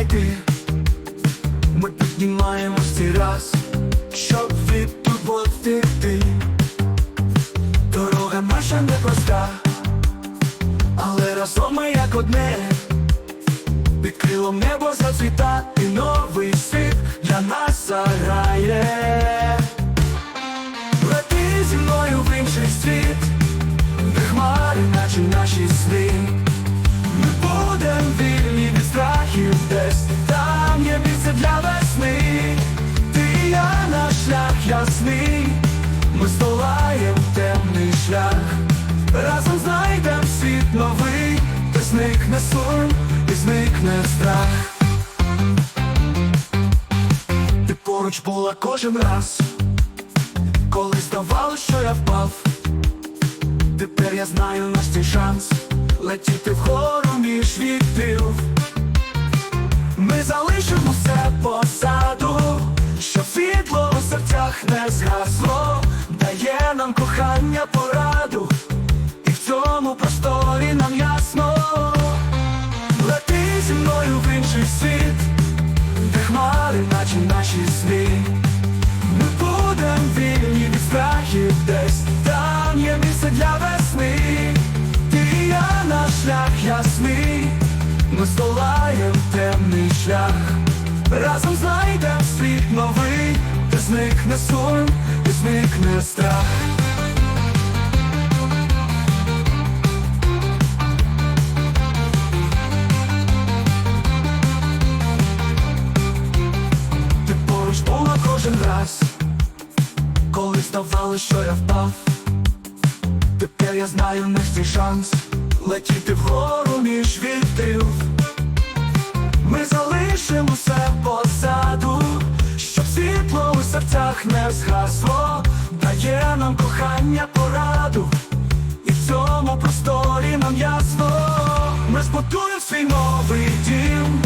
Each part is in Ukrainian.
йти. Ми піднімаємось цей раз, щоб від втекти. Дорога наша непроста, але разом ми як одне. Під крилом небо зацвіта і новий світ для нас заграє. Лети зі мною в інший світ, де хмари, наче наші сни. Разом знайдем світ новий, де зникне сум і зникне страх. Ти поруч була кожен раз, коли здавалось, що я впав. Тепер я знаю наш цей шанс летіти вгору між вітрів. Ми залишимо все позаду, щоб світло у серцях не згасло, дає нам кохання пораду, шлях, разом знайдем світ новий, де зникне сум, і зникне страх. Ти поруч була кожен раз, коли здавалось, що я впав. Тепер я знаю наш цей шанс летіти вгору між вітрів. Ми залишимо все позаду, щоб світло у серцях не згасло, дає нам кохання пораду, і в цьому просторі нам ясно. Ми збудуємо свій новий дім,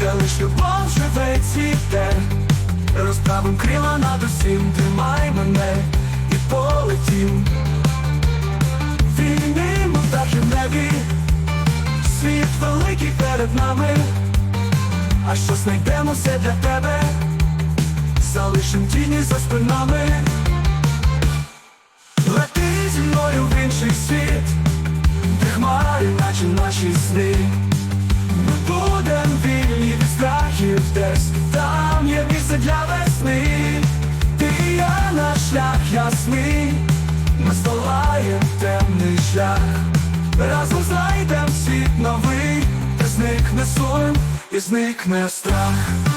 де лиш любов живе цвіте. Розправим крила над усім, тримай мене і полетім. Вдачі в небі, світ великий перед нами, а що знайдемо все для тебе, залишим тіні за спинами. Лети зі мною в інший світ, де хмари, наче наші сни. Ми будем вільні від страхів десь, там є місце для весни. Ти і я наш шлях ясний, ми здолаєм темний шлях, разом знайдем світ новий, де зникне сум і зникне страх.